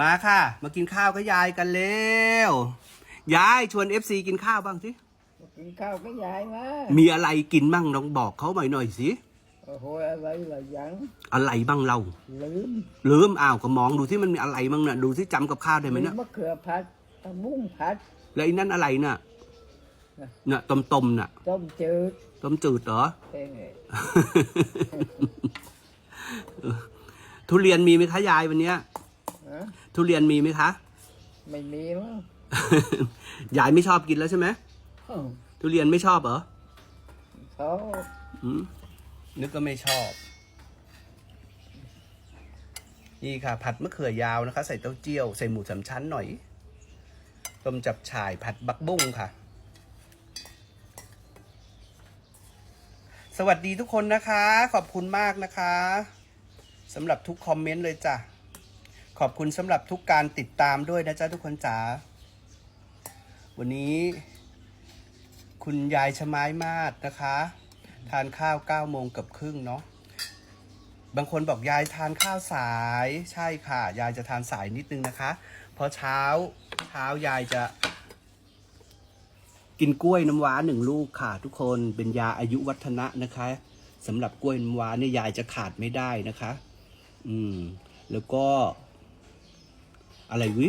มาค่ะ มากินข้าวกับยายกันเร็วยายชวนเอฟซีกินข้าวบ้างสิกินข้าวก็ยายมามีอะไรกินมั่งลองบอกเขาหน่อยหน่อยสิโอ้โหอะไรล่ะยังอะไรบ้างเราลืมลืมอ้าวก็มองดูที่มันมีอะไรบ้างน่ะดูที่จำกับข้าวได้ไหมลืมเนี่ยมะเขือผัดตะมุ้งผัด แล้วไอ้นั่นอะไรน่ะน่ะต้มต้มๆน่ะต้มจืดต้มจืดเหรอเองไงทุเรียนมีไหมคะยายวันเนี้ยฮะทุเรียนมีไหมคะ ไม่มีมั้งยายไม่ชอบกินแล้วใช่ไหมอ้าวทุเรียนไม่ชอบเหรอเขาอืมนึกก็ไม่ชอบ นี่ค่ะ ผัดมะเขือยาวนะคะ ใส่เต้าเจี้ยว ใส่หมูสามชั้นหน่อย ต้มจับฉ่ายผัดบักบุ้งค่ะ สวัสดีทุกคนนะคะ ขอบคุณมากนะคะสำหรับทุกคอมเมนต์เลยจ้ะข อบคุณสำหรับทุกการติดตามด้วยนะจ๊ะทุกคนจ๋า วันนี้คุณยายชะไม้มาศนะคะ ทานข้าว9ก้าโมงกับครึ่งเนาะบางคนบอกยายทานข้าวสายใช่ค่ะ ยายจะทานสายนิดนึงนะคะ เพราะเช้าเช้ายายจะกินกล้วยน้ำว้าหนึ่งลูกค่ะ ทุกคนเป็นยาอายุวัฒนะนะคะสำหรับกล้วยน้ำว้าเนี่ยยายจะขาดไม่ได้นะคะ อืม แล้วก็ อะไรวิ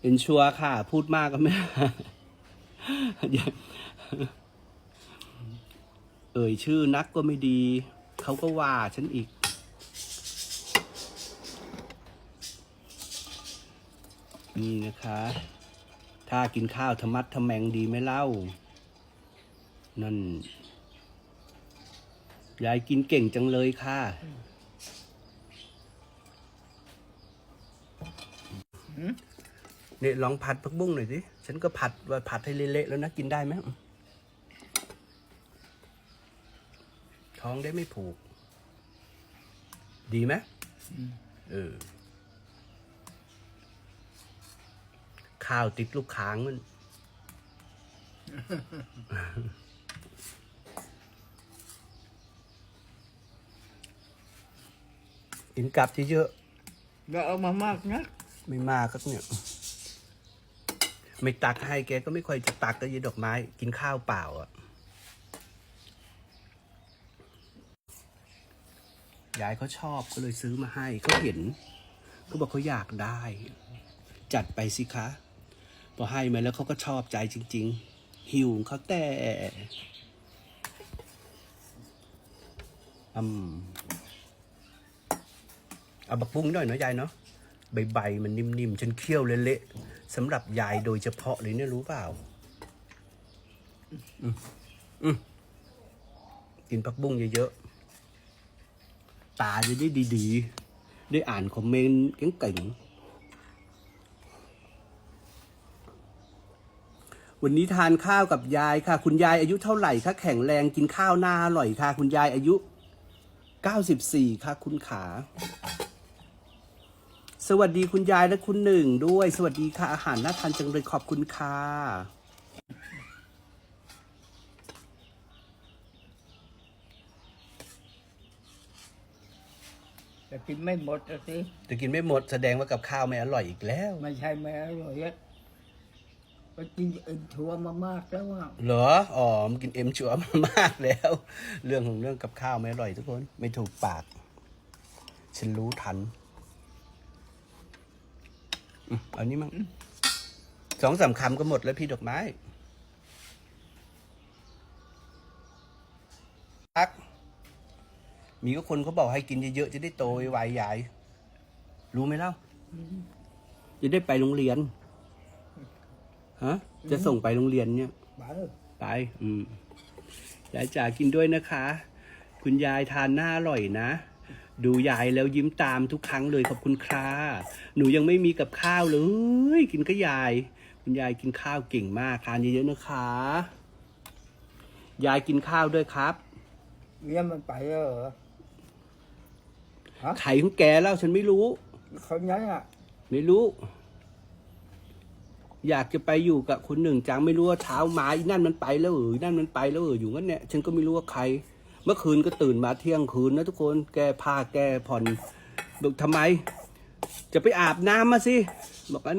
เอนชัวร์ค่ะ พูดมากก็ไม่เอ่ยชื่อนักก็ไม่ดี เขาก็ว่าฉันอีก นี่นะคะ ถ้ากินข้าวธรรมัดทำแมงดีไหมเล่า นั่น ยายกินเก่งจังเลยค่ะ เนี่ยลองผัดผักบุ้งหน่อยสิฉันก็ผัดว่าผัดให้เละๆแล้วนะกินได้ไหมท้องได้ไม่ผูก ดีไหมเออข้าวติดลูกค้างมันกินกลับเยอะๆเราเอามามากนะ ไม่มากครับเนี่ย ไม่ตักให้แกก็ไม่ค่อยจะตักก็ยีดอกไม้ กินข้าวเปล่าอะยายเขาชอบก็เลยซื้อมาให้เขาเห็นเขาบอกเขาอยากได้ จัดไปสิคะ พอให้มาแล้วเขาก็ชอบใจจริง ๆ หิวเขาแต่อืมเอาบักบุ้งหน่อยเนาะยายเนาะ ใบใบๆมันนิ่มๆฉันเคี่ยวเละๆสำหรับยายโดยเฉพาะเลยเนี่ยรู้เปล่าอกินผักบุ้งเยอะๆ ตาจะได้ดีๆ ได้อ่านคอมเมนต์เก่งๆ วันนี้ทานข้าวกับยายค่ะ คุณยายอายุเท่าไหร่คะแข็งแรงกินข้าวหน้าอร่อยค่ะ คุณยายอายุ 94 ค่ะ คุณขา วัสดีคุณยายและคุณหนึ่งด้วย สวัสดีค่ะ อาหารน่าทานจังเลยขอบคุณค่ะแต่กินไม่หมดอะสิจะกินไม่หมดแสดงว่ากับข้าวไม่อร่อยอีกแล้ว ไม่ใช่ไม่อร่อยอะไปกินเอ็นชัวมามากแล้วว่าเหรออ๋อมันกินเอ็มชัวร์มามากแล้ว เรื่องของเรื่องกับข้าวไม่อร่อยทุกคน ไม่ถูกปาก ฉันรู้ทัน อืมเอันนี้มั้งสองสามคำก็หมดแล้วพี่ดอกไม้พักมีก็คนเขาบอกให้กินเยอะๆจะได้โตไวๆใหญ่รู้ไหมเล่าจะได้ไปโรงเรียนฮะจะส่งไปโรงเรียนเนี่ยบ้าเลยไป อืมยายจ๋ากินด้วยนะคะ คุณยายทานหน้าอร่อยนะ ดูยายแล้วยิ้มตามทุกครั้งเลยขอบคุณค่ะหนูยังไม่มีกับข้าวเลย กินก็ยาย คุณยายกินข้าวเก่งมากทานเยอะๆนะคะ ยายกินข้าวด้วยครับเมียมันไปแล้วเหรอฮะไข่ของแกแล้วฉันไม่รู้เขายังอะไม่รู้ อยากจะไปอยู่กับคนหนึ่งจังไม่รู้ว่าเช้ามาอีนั่นมันไปแล้วเอออีนั่นมันไปแล้วเอออยู่งั้นเนี่ยฉันก็ไม่รู้ว่าใคร เมื่อคืนก็ตื่นมาเที่ยงคืนนะทุกคนแก้ผ้าแก้ผ่อนบอกทำไม จะไปอาบน้ำมาสิบอกกัน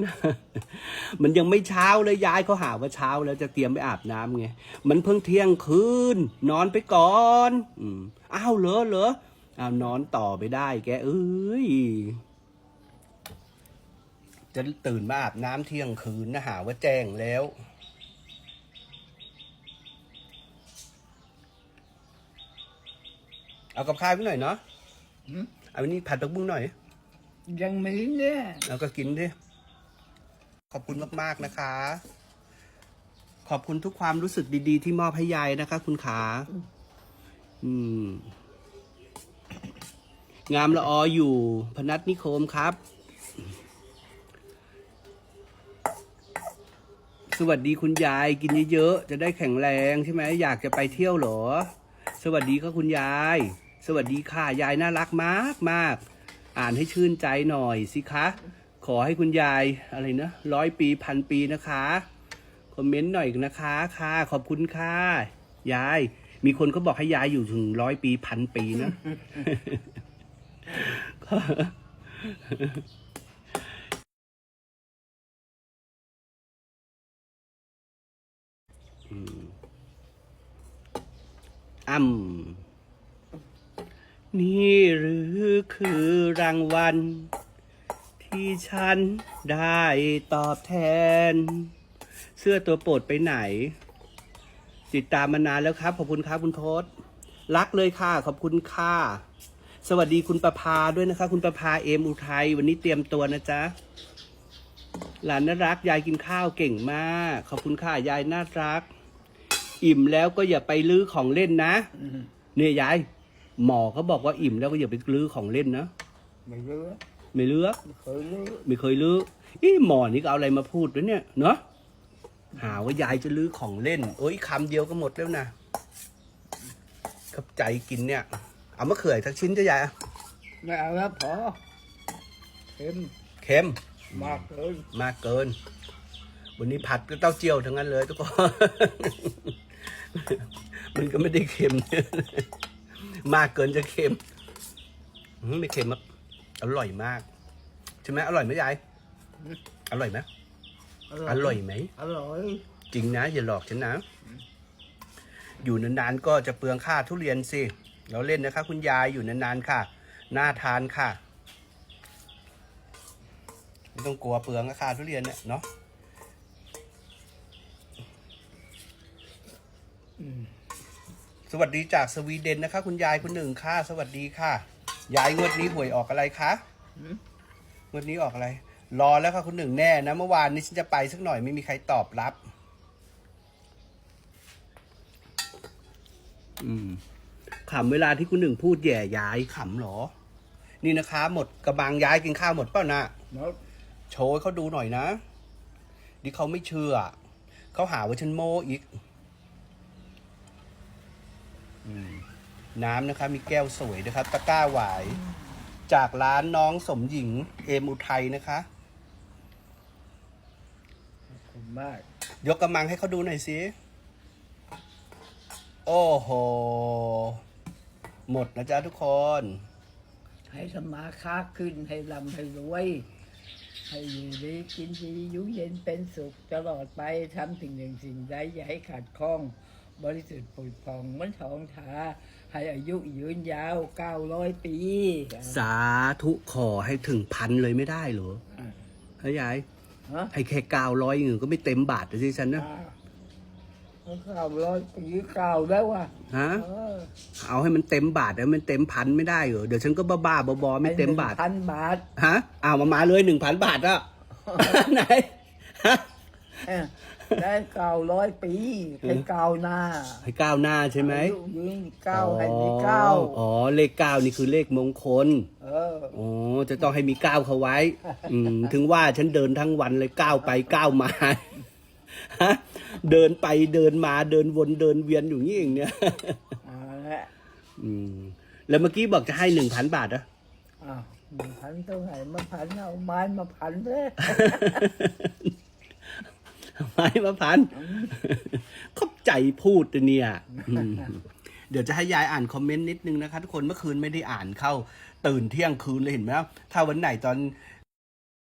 มันยังไม่เช้าเลยยายเขาหาว่าเช้าแล้วจะเตรียมไปอาบน้ำไงมันเพิ่งเที่ยงคืน นอนไปก่อนอืมอ้าวเหรอเหรออ้าวนอนต่อไปได้ แกเอ้ยจะตื่นมาอาบน้ำเที่ยงคืนนะหาว่าแจ้งแล้ว เอากับข้าวไปหน่อยเนาะหืม เอาอันนี้ผัดผักบุ้งหน่อย ยังมีเนี่ยแล้วก็กินดิ ขอบคุณมากๆนะคะ ขอบคุณทุกความรู้สึกดีๆ ที่มอบให้ยายนะคะ คุณขา อืม งามละอออยู่ พนัสนิคมครับ สวัสดีคุณยายกินเยอะๆ จะได้แข็งแรงใช่ไหม อยากจะไปเที่ยวเหรอ สวัสดีค่ะคุณยาย สวัสดีค่ะ ยายน่ารักมากมาก อ่านให้ชื่นใจหน่อยสิคะ ขอให้คุณยายอะไรนะร้อยปีพันปีนะคะ คอมเมนต์หน่อยนะคะค่ะ ขอบคุณค่ะ ยาย มีคนเขาบอกให้ยายอยู่ถึงร้อยปีพันปีนะอ่ำ นี่หรือคือรางวัล ที่ฉันได้ตอบแทน เสื้อตัวโปรดไปไหน ติดตามมานานแล้วครับ ขอบคุณครับคุณโทษรักเลยค่ะ ขอบคุณค่ะ สวัสดีคุณประภาด้วยนะคะ คุณประภาเอมอุทัยวันนี้เตรียมตัวนะจ๊ะ หลานน่ารัก ยายกินข้าวเก่งมาก ขอบคุณค่ะ ยายน่ารัก อิ่มแล้วก็อย่าไปลื้อของเล่นนะอืมเนี่ยยาย หมอเขาบอกว่าอิ่มแล้วก็อย่าไปลื้อของเล่นนะ ไม่รู้ไม่ลื้อไม่เคยรู้ไม่เคยลื้ออีหมอนี่ก็เอาอะไรมาพูดด้วยเนี่ยเนาะหาว่ายายจะลื้อของเล่นโอ้ยคำเดียวก็หมดแล้วนะกับใจกินเนี่ย เอามะเขืออีกสักชิ้นจะยายอะไม่เอาแล้วพอเค็มเค็ม มากเลย มากเกิน วันนี้ผัดก็เต้าเจี้ยวทั้งนั้นเลยทุกคน มันก็ไม่ได้เค็ม มากเกินจะเค็มอืมไม่เค็มครับอร่อยมาก ใช่ไหมอร่อยไหมยายอร่อยไหมอร่อยไหมอร่อยจริงนะอย่าหลอกฉันนะ อยู่นานๆก็จะเปลืองค่าทุเรียนสิเราเล่นนะคะ คุณยายอยู่นานๆค่ะ น่าทานค่ะไม่ต้องกลัวเปลืองค่าทุเรียนเนี่ยเนาะอืม สวัสดีจากสวีเดนนะคะ คุณยายคุณหนึ่งค่ะ สวัสดีค่ะ ยายงวดนี้หวยออกอะไรคะหืมงวดนี้ออกอะไร รอแล้วค่ะคุณหนึ่งแน่นะ เมื่อวานนี้ฉันจะไปสักหน่อยไม่มีใครตอบรับ อืมขำเวลาที่คุณหนึ่งพูดแย่ยายขำเหรอ นี่นะคะ หมดกระบังยายกินข้าวหมดเปล่านะหมดโชว์ให้เขาดูหน่อยนะดิเขาไม่เชื่อเขาหาว่าฉันโม้อีกอืม น้ำนะคะมีแก้วสวยนะครับตะกร้าหวาย จากร้านน้องสมหญิงเอมอุทัยนะคะขอบคุณมาก ยกกำลังให้เขาดูหน่อยสิโอ้โห หมดนะจ๊ะทุกคน ให้สมาค้าขึ้นให้ร่ำให้รวย ให้อยู่ดีกินดีอยู่เย็นเป็นสุขตลอดไปทำสิ่งหนึ่งสิ่งใดอย่าให้ขาดข้อง บริสุทธิ์ผุดผ่องเหมือนทองทาให้อายุยืนยาวเก้าร้อยปีสาธุขอให้ถึงพันเลยไม่ได้เหรออ่าเฮ้ยยายฮะให้แค่เก้าร้อยเงินก็ไม่เต็มบาทเลยสิฉันนะอ่าเก้าร้อยปีเก้าแล้วอะฮะ เออเอาให้มันเต็มบาทแล้วมันเต็มพันไม่ได้เหรอเดี๋ยวฉันก็บ้าบ้าๆบอๆไม่เต็มบาท พันบาทฮะเอามามาเลยหนึ่งพันบาทอะ ไหนฮะเออ ได้เก้าร้อยปีให้เก้าหน้าให้ก้าวหน้าใช่ไหมอายุยืนเก้าให้มีเก้าอ๋ออ๋อเลขเก้านี่คือเลขมงคลเออ อ๋อจะต้องให้มีก้าวเขาไว้ อืมถึงว่าฉันเดินทั้งวันเลยก้าวไปก้าวมาฮะเดินไปเดินมาเดินวนเดินเวียนอยู่นี่เองเนี่ย เอาละอืม แล้วเมื่อกี้บอกจะให้หนึ่งพันบาทอะ อ้าวหนึ่งพันต้องไหนมาพันเอาไม้มาพันเลย ไม้มาพันขอบใจพูดนะเนี่ยอืมเดี๋ยวจะให้ยายอ่านคอมเมนต์นิดนึงนะคะทุกคนเมื่อคืนไม่ได้อ่านเข้า ตื่นเที่ยงคืนเลยเห็นไหมครับถ้าวันไหนตอน